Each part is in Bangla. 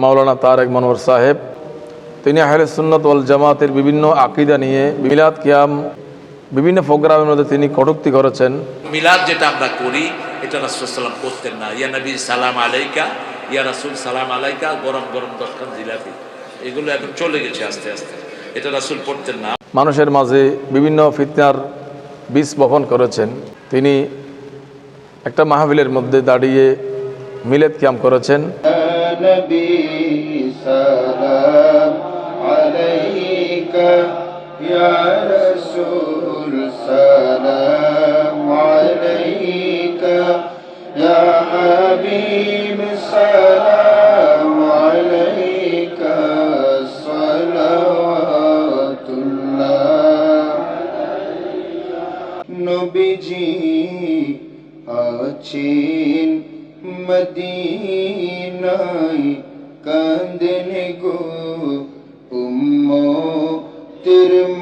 মাওলানা তারেক মনোহর সাহেব তিনি আহলে সুন্নত ওয়াল জামাতের বিভিন্ন আকিদা নিয়ে মিলাদ কিয়াম বিভিন্ন প্রোগ্রামের মধ্যে তিনি কটুক্তি করেছেন। মিলাদ যেটা আমরা করি এটা রাসুলাম করতেন না। ইয়া নবী সালাম আলাইকা ইয়া রাসুল সালাম আলাইকা গরম গরম দশখান জিলাপি। এগুলো এখন চলে গেছে আস্তে আস্তে। এটা রাসুল পড়তেন না। মানুষের মাঝে বিভিন্ন ফিতনার বীজ বপন করেছেন। তিনি একটা মাহফিলের মধ্যে দাঁড়িয়ে মিলেদ কিয়াম করেছেন। نبي سلام عليك يا رسول سلام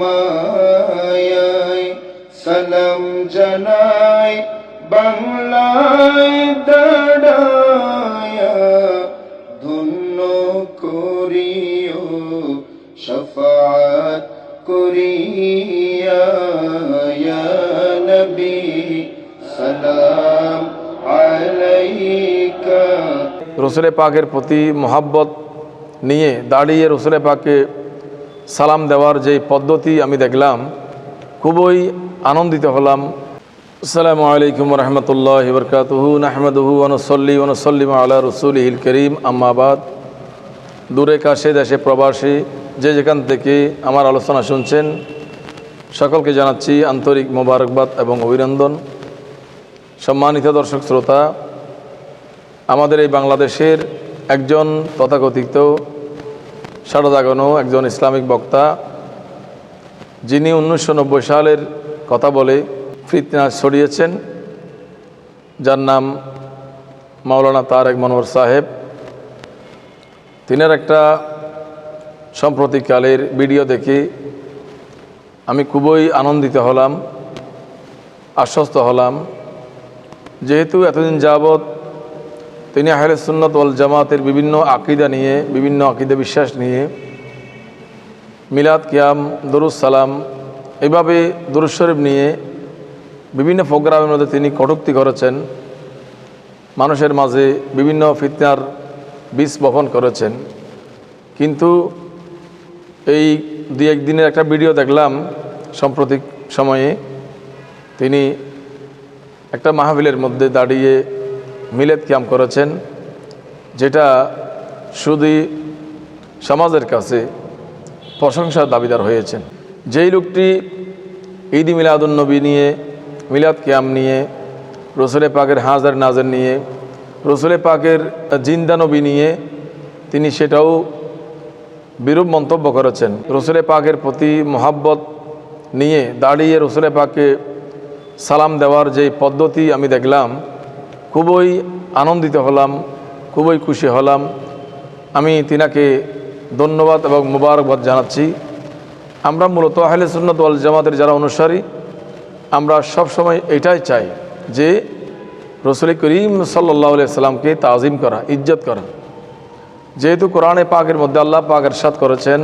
মায়ায় সালাম জানাই বাংলায় দাঁড়ায়া, ধন্য করিও শফাত করিয়া নবী, সালাম আলাইকা। রসুলে পাকের প্রতি মোহাব্বত নিয়ে দাঁড়িয়ে রসুলে পাককে সালাম দেওয়ার যে পদ্ধতি আমি দেখলাম, খুবই আনন্দিত হলাম। আসসালামু আলাইকুম রহমতুল্লাহ বরকাতহু। নাহমদহু অনুসল্লি অনুসল্লিম আল্লাহ রসুল হিল করিম। আম্মাবাদ দূরে কাশে, দেশে প্রবাসী, যে যেখান থেকে আমার আলোচনা শুনছেন, সকলকে জানাচ্ছি আন্তরিক মোবারকবাদ এবং অভিনন্দন। সম্মানিত দর্শক শ্রোতা, আমাদের এই বাংলাদেশের একজন তথাকথিত সারদাগনো একজন ইসলামিক বক্তা, যিনি উনিশশো নব্বই সালের কথা বলে ফিতনা ছড়িয়েছেন, যার নাম মাওলানা তারেক মনোহর সাহেব। তিনার একটা সম্প্রতিকালের ভিডিও দেখে আমি খুবই আনন্দিত হলাম, আশ্বস্ত হলাম। যেহেতু এতদিন যাবৎ তিনি আহলে সুন্নত ওয়াল জামাতের বিভিন্ন আকিদা নিয়ে, বিভিন্ন আকিদা বিশ্বাস নিয়ে মিলাদ, কিয়াম দরুজ সালাম এভাবে দরুদ শরীফ নিয়ে বিভিন্ন প্রোগ্রামের মধ্যে তিনি কটুক্তি করেছেন। মানুষের মাঝে বিভিন্ন ফিতনার বীজ বপন করেছেন। কিন্তু এই দুই একদিনের একটা ভিডিও দেখলাম সাম্প্রতিক সময়ে। তিনি একটা মাহফিলের মধ্যে দাঁড়িয়ে মিলেদ ক্যাম্প করেছেন, যেটা শুধু সমাজের কাছে প্রশংসার দাবিদার হয়েছেন। যেই লোকটি ঈদ মিলাদুন্নবী নিয়ে, মিলাদ ক্যাম নিয়ে রসুলে পাকের হাজার নাজের নিয়ে রসুলে পাকের জিন্দানবী নিয়ে, তিনি সেটাও বিরূপ মন্তব্য করেছেন। রসুলে পাকের প্রতি মোহাব্বত নিয়ে দাঁড়িয়ে রসুলে পাককে সালাম দেওয়ার যে পদ্ধতি আমি দেখলাম খুবই আনন্দিত হলাম, খুবই খুশি হলাম। আমি তিনাকে ধন্যবাদ এবং মুবারকবাদ জানাচ্ছি। আমরা মূলত আহলে সুন্নত ওয়াল জামাতের যারা অনুসারী, আমরা সব সময় এটাই চাই যে রসুল করিম সাল্লাহ সাল্লামকে তাজিম করা, ইজ্জত করা। যেহেতু কোরআনে পাকের মধ্যে আল্লাহ পাক এরশাদ করেছেন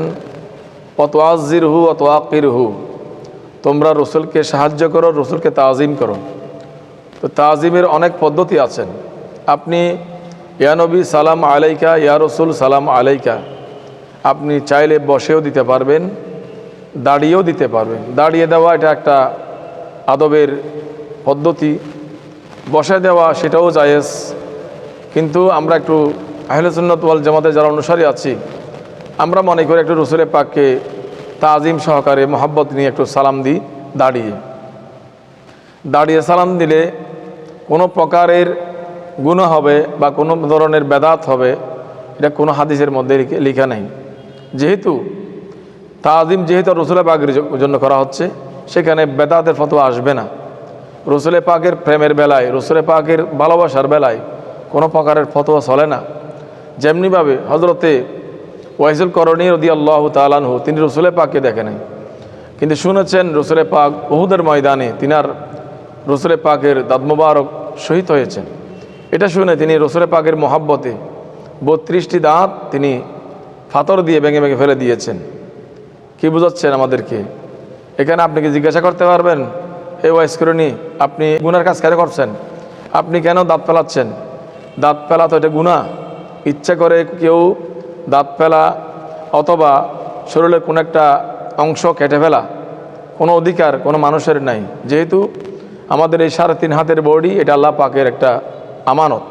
অত আজির হু অত আকির হু তোমরা রসুলকে সাহায্য করো, রসুলকে তাজিম করো। তো তাজিমের অনেক পদ্ধতি আছেন। আপনি ইয়ানবী সালাম আলাইকা, ইয়া রসুল, সালাম আলাইকা। আপনি চাইলে বসেও দিতে পারবেন, দাঁড়িয়েও দিতে পারবেন। দাঁড়িয়ে দেওয়া এটা একটা আদবের পদ্ধতি। বসে দেওয়া সেটাও জায়েজ। কিন্তু আমরা একটু আহলেসুন্নত জামাতে যারা অনুসারী আছি, আমরা মনে করি একটু রসুলে পাককে তাজিম সহকারে, মোহাব্বত নিয়ে একটু সালাম দিই, দাঁড়িয়ে। দাঁড়িয়ে সালাম দিলে কোনো প্রকারের গুণ হবে বা কোনো ধরনের বেদাত হবে, এটা কোনো হাদিসের মধ্যে লিখে- নেই। যেহেতু তাজিম যেহেতু রসুলের পাকের জন্য করা হচ্ছে, সেখানে বেদাতের ফতোয়া আসবে না। রসুলে পাকের প্রেমের বেলায় রসুলে পাকের ভালোবাসার বেলায় কোনো প্রকারের ফতোয়া চলে না। যেমনিভাবে হজরতে ওয়াইজুল করণী রদি আল্লাহ তালানহু তিনি রসুলে পাককে দেখে নাই। কিন্তু শুনেছেন রসুলে পাক বহুদের ময়দানে, তিনার রসুলে পাকের দাঁত মুবারক শহীদ হয়েছেন। এটা শুনে তিনি রসুলে পাকের মহাব্বতে বত্রিশটি দাঁত তিনি ফাতর দিয়ে ভেঙে ভেঙে ফেলে দিয়েছেন। কি বুঝাচ্ছেন আমাদেরকে? এখানে আপনি কি জিজ্ঞাসা করতে পারবেন এ ওয়াইস আপনি গুনার কাজ কেন করছেন? আপনি কেন দাঁত ফেলাচ্ছেন? দাঁত ফেলা তো এটা গুণা ইচ্ছা করে কেউ দাঁত ফেলা অথবা শরীরের কোনো একটা অংশ কেটে ফেলা, কোনো অধিকার কোনো মানুষের নাই। যেহেতু আমাদের এই সাড়ে তিন হাতের বডি, এটা আল্লাহ পাকের একটা আমানত।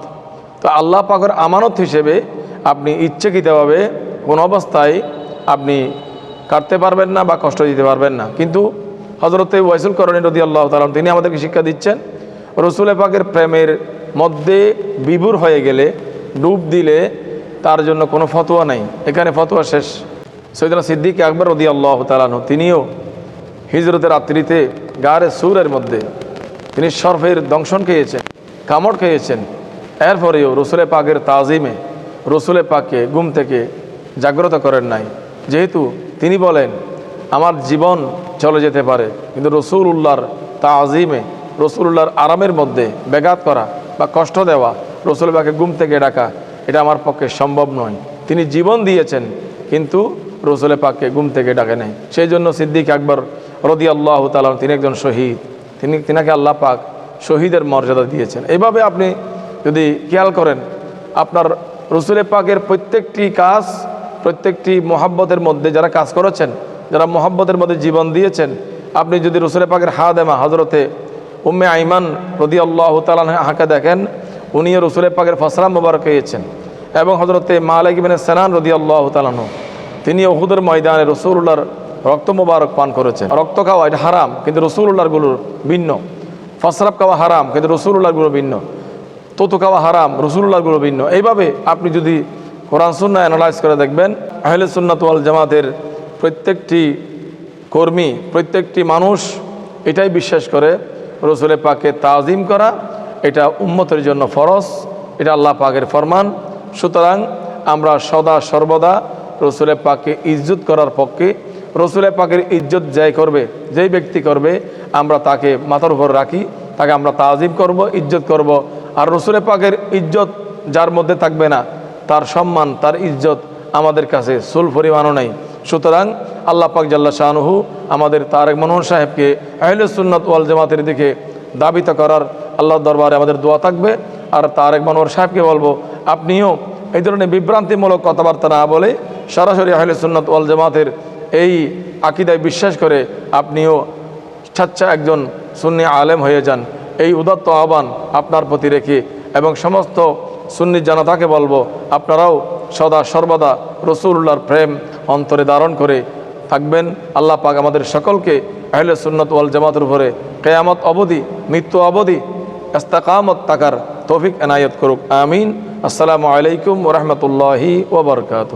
তো আল্লাহ পাকের আমানত হিসেবে আপনি ইচ্ছাকৃতভাবে কোনো অবস্থায় আপনি কাটতে পারবেন না বা কষ্ট দিতে পারবেন না। কিন্তু হজরতে ওয়াইসুল করণী রদি আল্লাহ তালাম তিনি আমাদেরকে শিক্ষা দিচ্ছেন, রসুল পাকের প্রেমের মধ্যে বিভুর হয়ে গেলে, ডুব দিলে তার জন্য কোনো ফতোয়া নাই। এখানে ফতোয়া শেষ। সৈদানা সিদ্দিক আকবর রদি আল্লাহ তালানহ তিনিও হিজরতের রাত্রিতে গাড়ে সুরের মধ্যে তিনি সর্ফের দংশন খেয়েছেন, কামড় খেয়েছেন। এরপরেও রসুলে পাকের তাজিমে রসুলে পাককে ঘুম থেকে জাগ্রত করেন নাই। যেহেতু তিনি বলেন, আমার জীবন চলে যেতে পারে। কিন্তু রসুল উল্লাহর তাজিমে রসুল উল্লাহর আরামের মধ্যে ব্যাঘাত করা বা কষ্ট দেওয়া, রসুল পাকে ঘুম থেকে ডাকা, এটা আমার পক্ষে সম্ভব নয়। তিনি জীবন দিয়েছেন, কিন্তু রসুলে পাককে ঘুম থেকে ডাকে নেয় সেই জন্য সিদ্দিক আকবর রদি আল্লাহ তালাম তিনি একজন শহীদ। তিনি, তিনাকে আল্লাহ পাক শহীদের মর্যাদা দিয়েছেন। এভাবে আপনি যদি খেয়াল করেন, আপনার রসুলে পাকের প্রত্যেকটি কাজ, প্রত্যেকটি মহাব্বতের মধ্যে যারা কাজ করেছেন, যারা মহাব্বতের মধ্যে জীবন দিয়েছেন, আপনি যদি রসুলে পাকের হা দেমা হজরতে উম্মে আইমান রদি আল্লাহ হাঁকে দেখেন, উনিও রসুলের পাকের ফসলাম মোবারক পেয়েছেন এবং হজরতে মালিক ইবিন সেনান রদি আল্লাহ তালানো তিনি ওহুদের ময়দানে রসুল্লাহর রক্ত মোবারক পান করেছেন। রক্ত খাওয়া এটা হারাম, কিন্তু রসুল্লাহরগুলোর ভিন্ন। ফসলাপ খাওয়া হারাম, কিন্তু রসুল্লাহরগুলো ভিন্ন। ততু খাওয়া হারাম রসুল্লাহরগুলো ভিন্ন। এইভাবে আপনি যদি কোরআন সুন্না অ্যানালাইজ করে দেখবেন, আহলে সুন্নাত ওয়াল জামাতের প্রত্যেকটি কর্মী, প্রত্যেকটি মানুষ এটাই বিশ্বাস করে রসুলের পাকে তাজিম করা, এটা উম্মতের জন্য ফরজ, এটা আল্লাহ পাকের ফরমান। সুতরাং আমরা সদা সর্বদা রসুলের পাকে ইজ্জত করার পক্ষে রসুলের পাকের ইজ্জত যাই করবে, যেই ব্যক্তি করবে, আমরা তাকে মাথার উপর রাখি, তাকে আমরা তাজিম করব, ইজ্জত করব। আর রসুলের পাকের ইজ্জত যার মধ্যে থাকবে না, তার সম্মান, তার ইজ্জত আমাদের কাছে সুল পরিমাণও নাই। সুতরাং আল্লাহ পাক জাল্লা শাহনুহু আমাদের তারেক মনোহর সাহেবকে আহলে সুন্নত ওয়াল জামাতের দিকে দাবিত করার আল্লাহর দরবারে আমাদের দোয়া থাকবে। আর তারেক মনোহর সাহেবকে বলব, আপনিও এই ধরনের বিভ্রান্তিমূলক কথাবার্তা না বলে সরাসরি আহলে সুন্নত ওয়াল জামাতের এই আকিদায় বিশ্বাস করে আপনিও স্বেচ্ছা একজন সুন্নি আলেম হয়ে যান। এই উদাত্ত আহ্বান আপনার প্রতি রেখে এবং সমস্ত সুন্নি জনতাকে বলব, আপনারাও সদা সর্বদা রসুল্লাহর প্রেম অন্তরে ধারণ করে থাকবেন। আল্লাহ পাক আমাদের সকলকে আহলে সুন্নত ওয়াল জামাতের উপরে কেয়ামত অবধি, মৃত্যু অবধি ইস্তাকামত তাকার তৌফিক এনায়ত করুক। আমিন। আসসালামু আলাইকুম ওরহমতুল্লাহি ওবরকাত